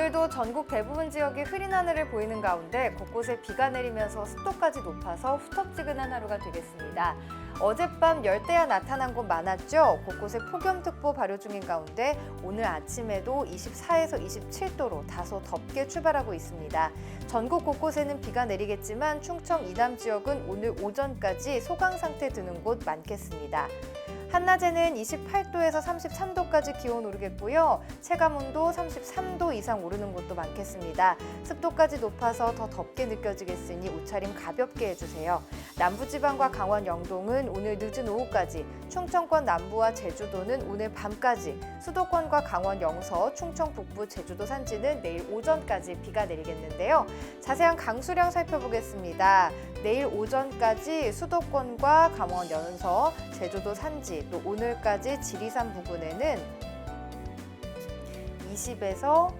오늘도 전국 대부분 지역이 흐린 하늘을 보이는 가운데 곳곳에 비가 내리면서 습도까지 높아서 후텁지근한 하루가 되겠습니다. 어젯밤 열대야 나타난 곳 많았죠? 곳곳에 폭염특보 발효 중인 가운데 오늘 아침에도 24에서 27도로 다소 덥게 출발하고 있습니다. 전국 곳곳에는 비가 내리겠지만 충청 이남 지역은 오늘 오전까지 소강 상태 드는 곳 많겠습니다. 한낮에는 28도에서 33도까지 기온 오르겠고요. 체감 온도 33도 이상 오르는 곳도 많겠습니다. 습도까지 높아서 더 덥게 느껴지겠으니 옷차림 가볍게 해주세요. 남부지방과 강원 영동은 오늘 늦은 오후까지, 충청권 남부와 제주도는 오늘 밤까지, 수도권과 강원 영서, 충청 북부, 제주도 산지는 내일 오전까지 비가 내리겠는데요. 자세한 강수량 살펴보겠습니다. 내일 오전까지 수도권과 강원 연서, 제주도 산 지, 또 오늘까지 지리산 부근에는 20에서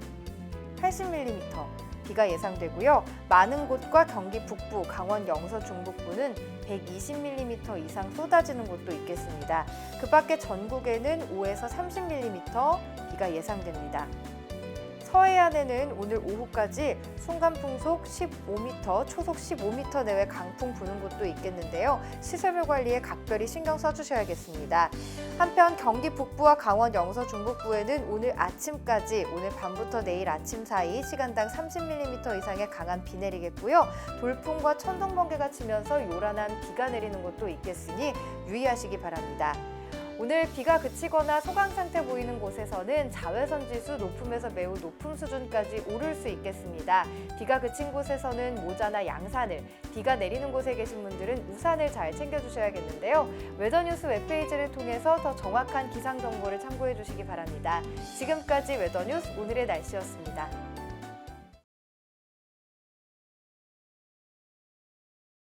80mm 비가 예상되고요. 많은 곳과 경기 북부, 강원 영서 중북부는 120mm 이상 쏟아지는 곳도 있겠습니다. 그 밖에 전국에는 5에서 30mm 비가 예상됩니다. 서해안에는 오늘 오후까지 순간풍속 15m, 초속 15m 내외 강풍 부는 곳도 있겠는데요. 시설물 관리에 각별히 신경 써주셔야겠습니다. 한편 경기 북부와 강원 영서 중북부에는 오늘 아침까지 오늘 밤부터 내일 아침 사이 시간당 30mm 이상의 강한 비 내리겠고요. 돌풍과 천둥 번개가 치면서 요란한 비가 내리는 곳도 있겠으니 유의하시기 바랍니다. 오늘 비가 그치거나 소강 상태 보이는 곳에서는 자외선 지수 높음에서 매우 높은 수준까지 오를 수 있겠습니다. 비가 그친 곳에서는 모자나 양산을, 비가 내리는 곳에 계신 분들은 우산을 잘 챙겨주셔야겠는데요. 웨더뉴스 웹페이지를 통해서 더 정확한 기상 정보를 참고해 주시기 바랍니다. 지금까지 웨더뉴스 오늘의 날씨였습니다.